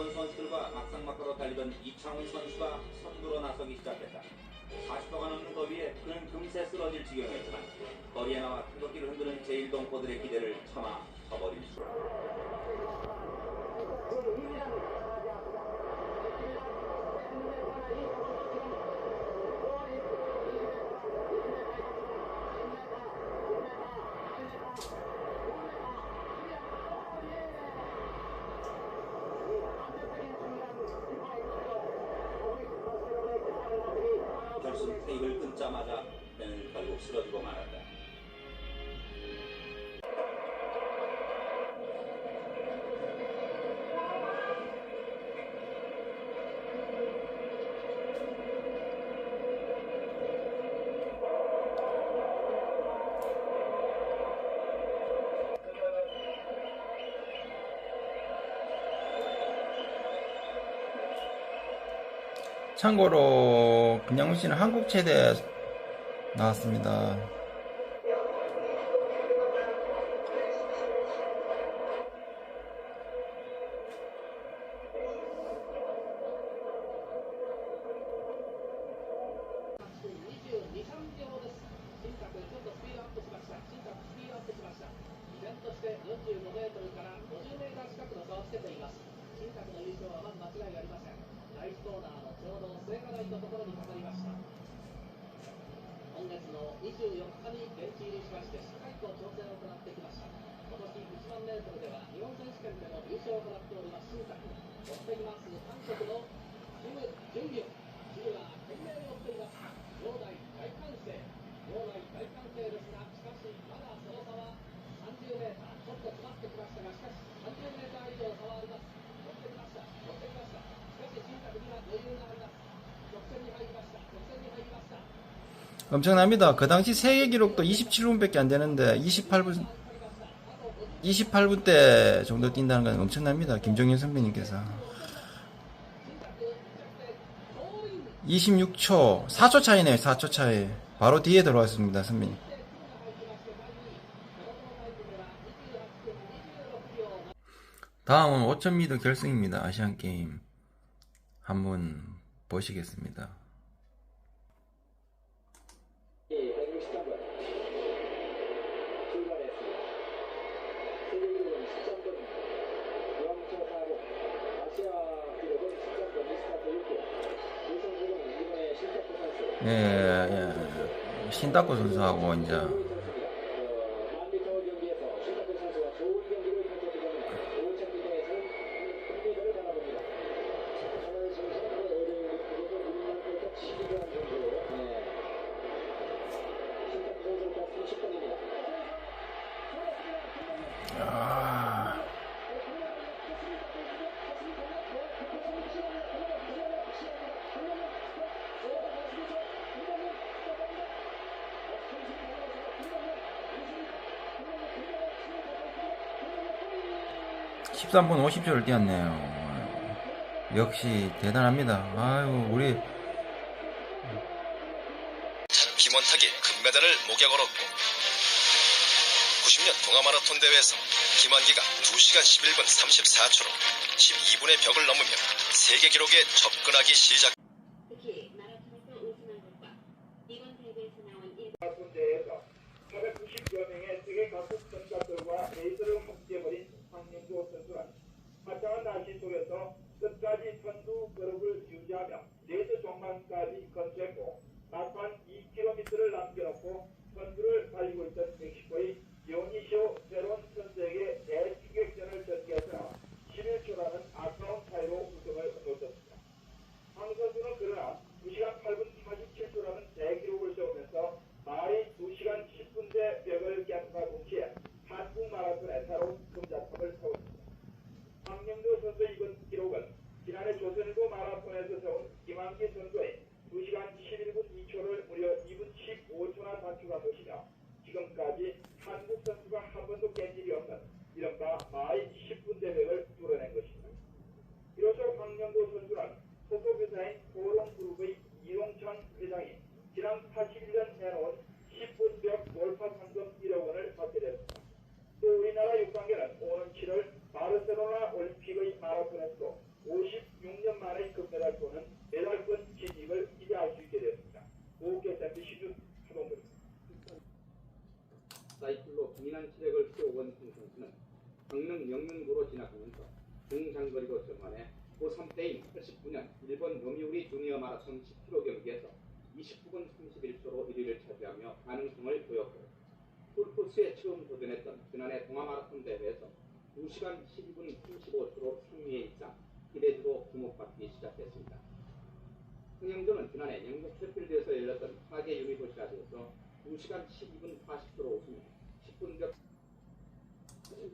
일본 선수들과 막상막하로 달리던 이창훈 선수가 선두로 나서기 시작했다. 40도가 넘는 더위에 그는 금세 쓰러질 지경이었지만 거리에 나와 태극기를 흔드는 제일동포들의 기대를 참아 저버릴 수. 결승 테이블 끊자마자 그는 결국 쓰러지고 말았다. 참고로 김양훈 씨는 한국 체대 나왔습니다 の末課台のところにかかりました。今月の24日に現地入りしまして、しっかりと調整を行ってきました。今年1万メートルでは日本選手権でも優勝を行っております新宅。追っています韓国のキム・ジュンギュン。 엄청납니다. 그 당시 세계 기록도 27분밖에 안 되는데 28분 28분 대 정도 뛴다는 건 엄청납니다. 김종현 선배님께서 26초 4초 차이네요. 4초 차이. 바로 뒤에 들어왔습니다. 선배님. 다음은 5000m 결승입니다. 아시안 게임 한번 보시겠습니다. 163번 출발했습니다. 세계기록은 13번입니다. 영차 4번, 아시아 기록은 13번이 스타트 6호. 이 선수는 이번에 신탁구 선수. 예, 예. 신다코 선수하고 이제 (13분 50초를) 뛰었네요 역시 대단합니다 아유 우리 김원탁이 금메달을 목에 걸었고 90년 동아 마라톤 대회에서 김환기가 2시간 11분 34초로 12분의 벽을 넘으며 세계 기록에 접근하기 시작. 재판에 고3 때인 89년 일본 노미우리 주니어 마라톤 10km 경기에서 29분 31초로 1위를 차지하며 가능성을 보였고 풀코스에 처음 도전했던 지난해 동아마라톤 대회에서 2시간 12분 35초로 3위에 입상 기대주로 주목받기 시작했습니다. 흥영전은 지난해 영국 셰필드에서 열렸던 파제 유니버시아드에서 2시간 12분 40초로 우승해 10분격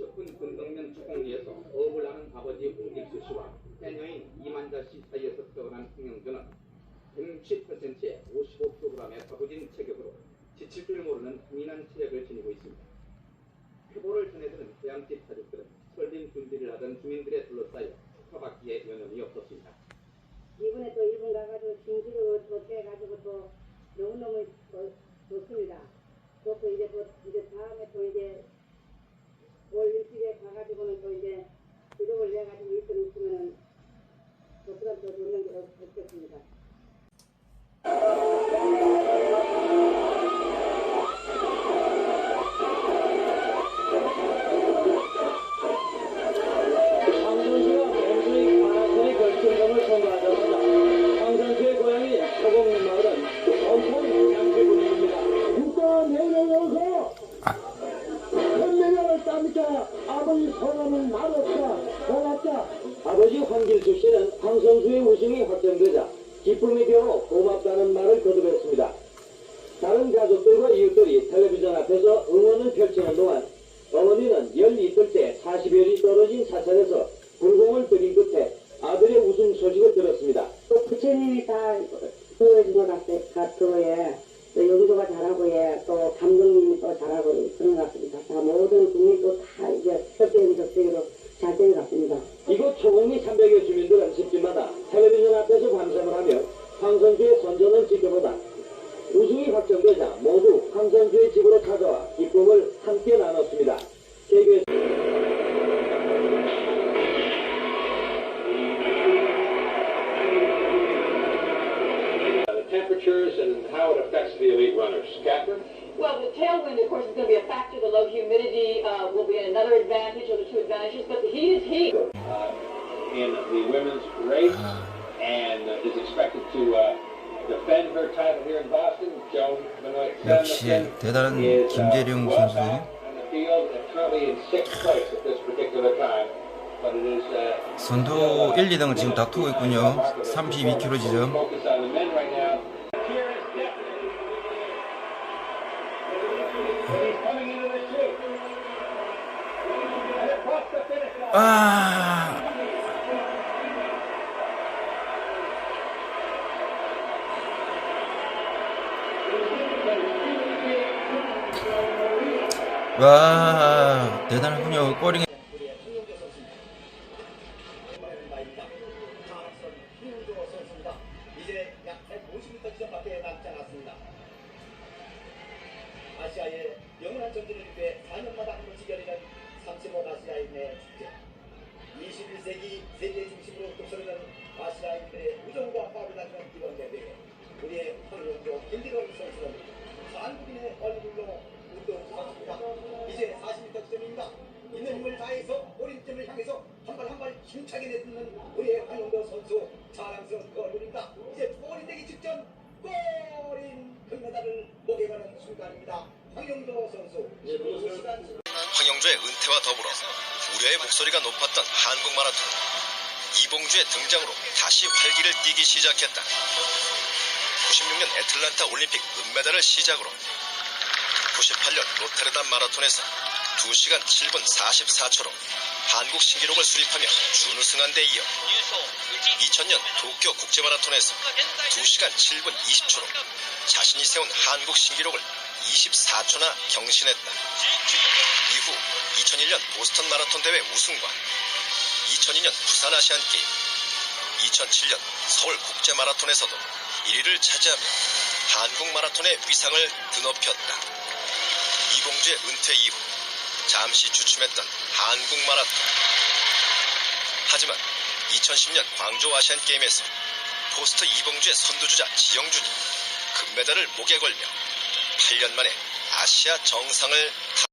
10분 근덕면 추공리에서 어업을 하는 아버지 홍길수 씨와 해녀인 이만자 씨 사이에서 태어난 흥영조는 160%의 55kg의 과부진 체격으로 지칠 줄 모르는 흥인한 체력을 지니고 있습니다. 표보를 전해드는 해양집 가족들은 설빔 준비를 하던 주민들에 둘러싸여 축하받기에 여념이 없었습니다. 이번에 또 일본 가가지고 진지로 또 빼가지고 또 너무너무 또 좋습니다. 또, 또 이제 또 이제 다음에 또 이제 올림픽에 가가지고는 또 이제 기록을 내가지고 일등 있으면은 또 그런 또 좋는 게 없겠습니다. 황 땁니까? 아버지 성함은 말없다. 고맙다. 아버지 황길수 씨는 황 선수의 우승이 확정되자 기쁨이 되어 고맙다는 말을 거듭했습니다. 다른 가족들과 이웃들이 텔레비전 앞에서 응원을 펼치는 동안 어머니는 12털째 40여리 떨어진 사찰에서 불공을 들인 끝에 아들의 우승 소식을 들었습니다. 또 부처님이 다 보여준 것 같아, 같고, 예. 또 용도가 잘하고, 예. 또 감독님이 또 잘하고, 그런 것 같습니다. 다 모든 국민도 다 이제 협조적으로 잘된것 같습니다. 이곳 초곡리 300여 주민들은 집집마다 텔레비전 앞에서 밤샘을 하며 황 선수의 선전을 지켜보다 우승이 확정되자 모두 황 선수의 집으로 찾아와 기쁨을 함께 나눴습니다. KBS how it affects the elite runners. Catherine? Well, the tailwind, of course, is going to be a factor. The low humidity uh, will be another advantage, or the two advantages. But the heat is heat. Uh, in the women's race and uh, is expected to uh, defend her title here in Boston. Joan Benoit 역시 대단한 is uh, 김재룡 well 선수. back in the field and currently in sixth place at this particular time. But it is uh, 선두 1, 2등을 지금 다투고 있군요. 32km 지점. 아, 와, 대단하군요. 꼬링. 얼굴입니다. 이제 골이 되기 직전 골인 금메달을 목에 거는 순간입니다. 황영도 선수 이 시간 황영조의 은퇴와 더불어 우려의 목소리가 높았던 한국 마라톤 이봉주의 등장으로 다시 활기를 띠기 시작했다. 96년 애틀란타 올림픽 은메달을 시작으로 98년 로테르담 마라톤에서 2시간 7분 44초로 한국 신기록을 수립하며 준우승한 데 이어 2000년 도쿄 국제마라톤에서 2시간 7분 20초로 자신이 세운 한국 신기록을 24초나 경신했다. 이후 2001년 보스턴 마라톤 대회 우승과 2002년 부산 아시안 게임, 2007년 서울 국제 마라톤에서도 1위를 차지하며 한국 마라톤의 위상을 드높였다. 이봉주의 은퇴 이후 잠시 주춤했던 한국 마라톤. 하지만 2010년 광주 아시안 게임에서 포스트 이봉주의 선두주자 지영준이 금메달을 목에 걸며 8년 만에 아시아 정상을